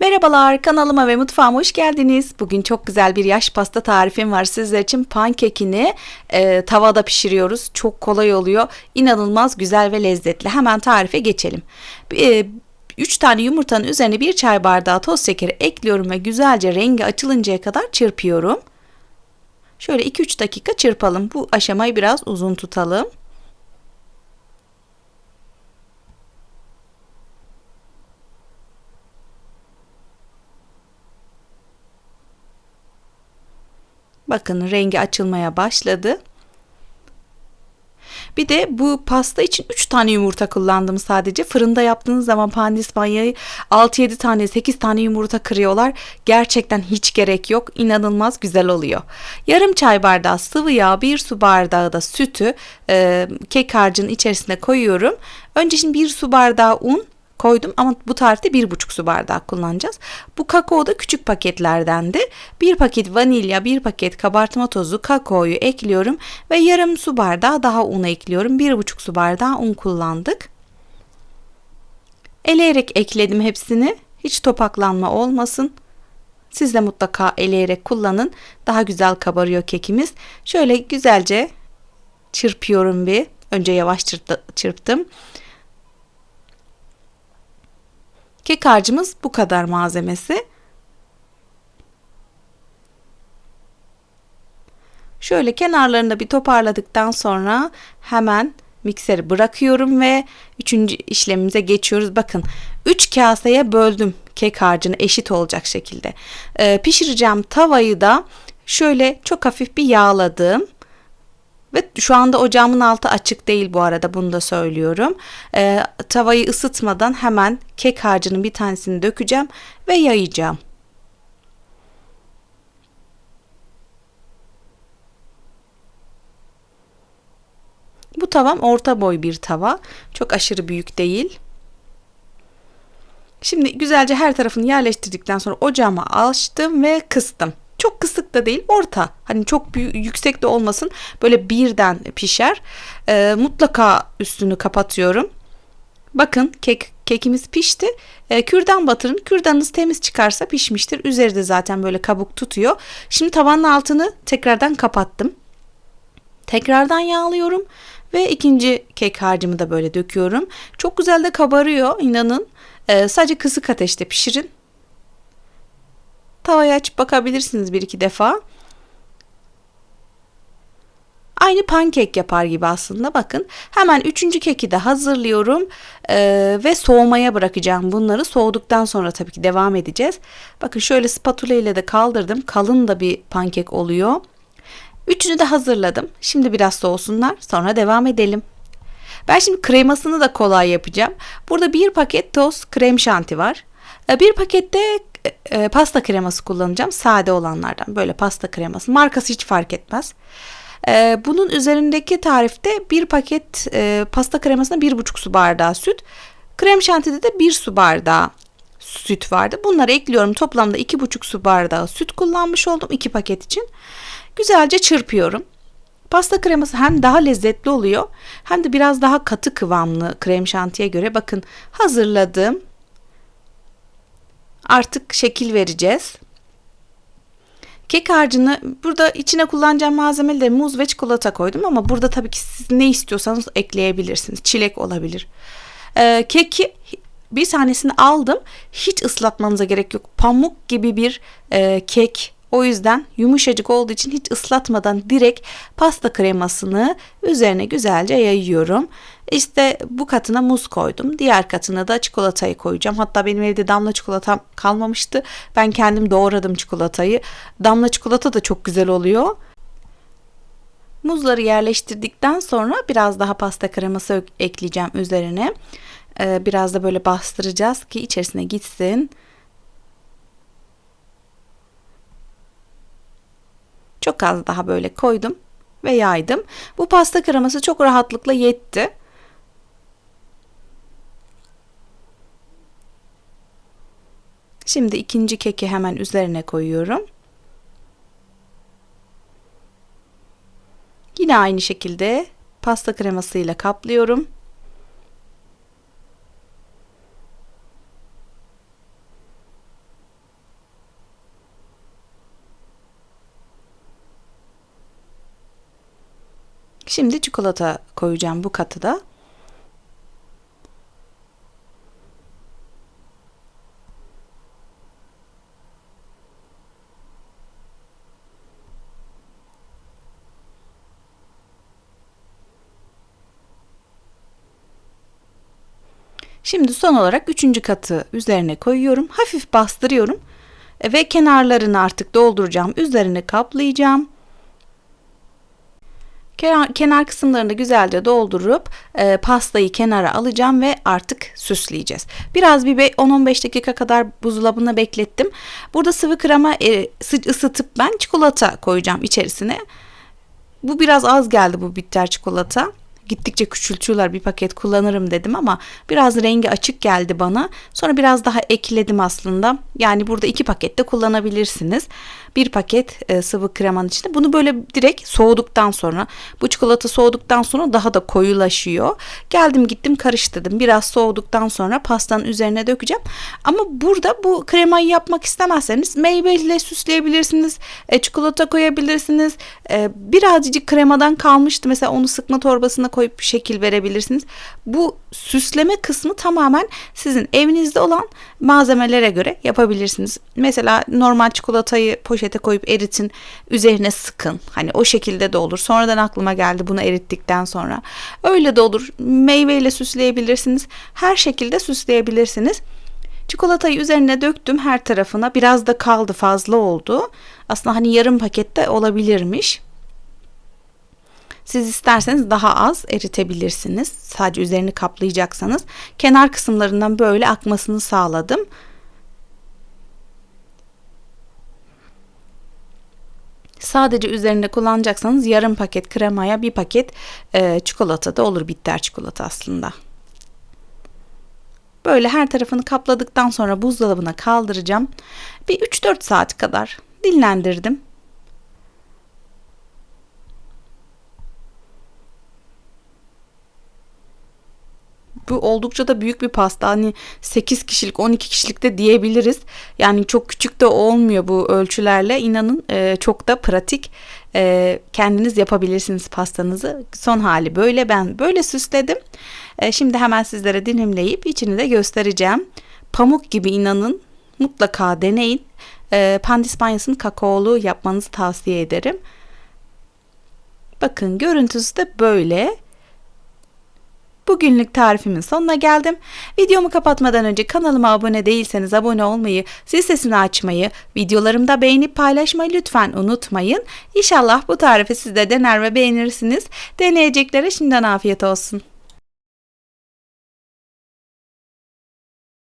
Merhabalar kanalıma ve mutfağıma hoş geldiniz. Bugün çok güzel bir yaş pasta tarifim var sizler için. Pankekini e, tavada pişiriyoruz. Çok kolay oluyor. İnanılmaz güzel ve lezzetli. Hemen tarife geçelim. E, 3 tane yumurtanın üzerine 1 çay bardağı toz şekeri ekliyorum ve güzelce rengi açılıncaya kadar çırpıyorum. Şöyle 2-3 dakika çırpalım. Bu aşamayı biraz uzun tutalım. Bakın rengi açılmaya başladı. Bir de bu pasta için 3 tane yumurta kullandım sadece. Fırında yaptığınız zaman pandispanyayı 6-7 tane 8 tane yumurta kırıyorlar. Gerçekten hiç gerek yok. İnanılmaz güzel oluyor. Yarım çay bardağı sıvı yağ, 1 su bardağı da sütü e, kek harcının içerisine koyuyorum. Önce şimdi 1 su bardağı un koydum ama bu tarifte bir buçuk su bardağı kullanacağız. Bu kakao da küçük paketlerdendi. Bir paket vanilya, bir paket kabartma tozu, kakaoyu ekliyorum ve yarım su bardağı daha un ekliyorum. Bir buçuk su bardağı un kullandık. Eleyerek ekledim hepsini. Hiç topaklanma olmasın. Siz de mutlaka eleyerek kullanın. Daha güzel kabarıyor kekimiz. Şöyle güzelce çırpıyorum bir. Önce yavaş çırptım. Kek harcımız bu kadar malzemesi. Şöyle kenarlarını bir toparladıktan sonra hemen mikseri bırakıyorum ve üçüncü işlemimize geçiyoruz. Bakın 3 kaseye böldüm kek harcını eşit olacak şekilde. Ee, pişireceğim tavayı da şöyle çok hafif bir yağladım. Ve şu anda ocağımın altı açık değil bu arada bunu da söylüyorum. Ee, tavayı ısıtmadan hemen kek harcının bir tanesini dökeceğim ve yayacağım. Bu tavam orta boy bir tava. Çok aşırı büyük değil. Şimdi güzelce her tarafını yerleştirdikten sonra ocağıma açtım ve kıstım. Çok kısık da değil orta. Hani çok büyük, yüksek de olmasın. Böyle birden pişer. Ee, mutlaka üstünü kapatıyorum. Bakın kek kekimiz pişti. Ee, kürdan batırın. Kürdanınız temiz çıkarsa pişmiştir. Üzeri de zaten böyle kabuk tutuyor. Şimdi tavanın altını tekrardan kapattım. Tekrardan yağlıyorum ve ikinci kek harcımı da böyle döküyorum. Çok güzel de kabarıyor inanın. Ee, sadece kısık ateşte pişirin. Tavayı açıp bakabilirsiniz bir iki defa. Aynı pankek yapar gibi aslında bakın. Hemen üçüncü keki de hazırlıyorum ee, ve soğumaya bırakacağım bunları. Soğuduktan sonra tabii ki devam edeceğiz. Bakın şöyle spatula ile de kaldırdım. Kalın da bir pankek oluyor. Üçünü de hazırladım. Şimdi biraz soğusunlar sonra devam edelim. Ben şimdi kremasını da kolay yapacağım. Burada bir paket toz krem şanti var. Bir pakette e, pasta kreması kullanacağım. Sade olanlardan böyle pasta kreması. Markası hiç fark etmez. E, bunun üzerindeki tarifte bir paket e, pasta kremasına bir buçuk su bardağı süt. Krem şantide de bir su bardağı süt vardı. Bunları ekliyorum. Toplamda iki buçuk su bardağı süt kullanmış oldum iki paket için. Güzelce çırpıyorum. Pasta kreması hem daha lezzetli oluyor hem de biraz daha katı kıvamlı krem şantiye göre. Bakın hazırladım artık şekil vereceğiz. Kek harcını burada içine kullanacağım malzemeleri muz ve çikolata koydum ama burada tabii ki siz ne istiyorsanız ekleyebilirsiniz. Çilek olabilir. Ee, keki bir tanesini aldım. Hiç ıslatmanıza gerek yok. Pamuk gibi bir e, kek o yüzden yumuşacık olduğu için hiç ıslatmadan direkt pasta kremasını üzerine güzelce yayıyorum. İşte bu katına muz koydum. Diğer katına da çikolatayı koyacağım. Hatta benim evde damla çikolatam kalmamıştı. Ben kendim doğradım çikolatayı. Damla çikolata da çok güzel oluyor. Muzları yerleştirdikten sonra biraz daha pasta kreması ekleyeceğim üzerine. Ee, biraz da böyle bastıracağız ki içerisine gitsin. Çok az daha böyle koydum ve yaydım. Bu pasta kreması çok rahatlıkla yetti. Şimdi ikinci keki hemen üzerine koyuyorum. Yine aynı şekilde pasta kremasıyla kaplıyorum. Şimdi çikolata koyacağım bu katı da. Şimdi son olarak üçüncü katı üzerine koyuyorum. Hafif bastırıyorum ve kenarlarını artık dolduracağım. Üzerini kaplayacağım. Kenar, kısımlarını güzelce doldurup e, pastayı kenara alacağım ve artık süsleyeceğiz. Biraz bir 10-15 dakika kadar buzdolabına beklettim. Burada sıvı krema e, ısıtıp ben çikolata koyacağım içerisine. Bu biraz az geldi bu bitter çikolata gittikçe küçültüyorlar bir paket kullanırım dedim ama biraz rengi açık geldi bana. Sonra biraz daha ekledim aslında. Yani burada iki pakette kullanabilirsiniz. Bir paket e, sıvı kremanın içinde. Bunu böyle direkt soğuduktan sonra bu çikolata soğuduktan sonra daha da koyulaşıyor. Geldim gittim karıştırdım. Biraz soğuduktan sonra pastanın üzerine dökeceğim. Ama burada bu kremayı yapmak istemezseniz meyveyle süsleyebilirsiniz. E, çikolata koyabilirsiniz. E, birazcık kremadan kalmıştı. Mesela onu sıkma torbasına koyup şekil verebilirsiniz. Bu süsleme kısmı tamamen sizin evinizde olan malzemelere göre yapabilirsiniz. Mesela normal çikolatayı poşete koyup eritin, üzerine sıkın. Hani o şekilde de olur. Sonradan aklıma geldi bunu erittikten sonra. Öyle de olur. Meyveyle süsleyebilirsiniz. Her şekilde süsleyebilirsiniz. Çikolatayı üzerine döktüm her tarafına. Biraz da kaldı fazla oldu. Aslında hani yarım pakette olabilirmiş. Siz isterseniz daha az eritebilirsiniz. Sadece üzerini kaplayacaksanız. Kenar kısımlarından böyle akmasını sağladım. Sadece üzerinde kullanacaksanız yarım paket kremaya bir paket e, çikolata da olur bitter çikolata aslında. Böyle her tarafını kapladıktan sonra buzdolabına kaldıracağım. Bir 3-4 saat kadar dinlendirdim. Bu oldukça da büyük bir pasta. Hani 8 kişilik 12 kişilik de diyebiliriz. Yani çok küçük de olmuyor bu ölçülerle. İnanın e, çok da pratik. E, kendiniz yapabilirsiniz pastanızı. Son hali böyle. Ben böyle süsledim. E, şimdi hemen sizlere dilimleyip içini de göstereceğim. Pamuk gibi inanın. Mutlaka deneyin. E, pandispanyasını kakaolu yapmanızı tavsiye ederim. Bakın görüntüsü de böyle. Bugünlük tarifimin sonuna geldim. Videomu kapatmadan önce kanalıma abone değilseniz abone olmayı, zil sesini açmayı, videolarımda beğenip paylaşmayı lütfen unutmayın. İnşallah bu tarifi siz de dener ve beğenirsiniz. Deneyeceklere şimdiden afiyet olsun.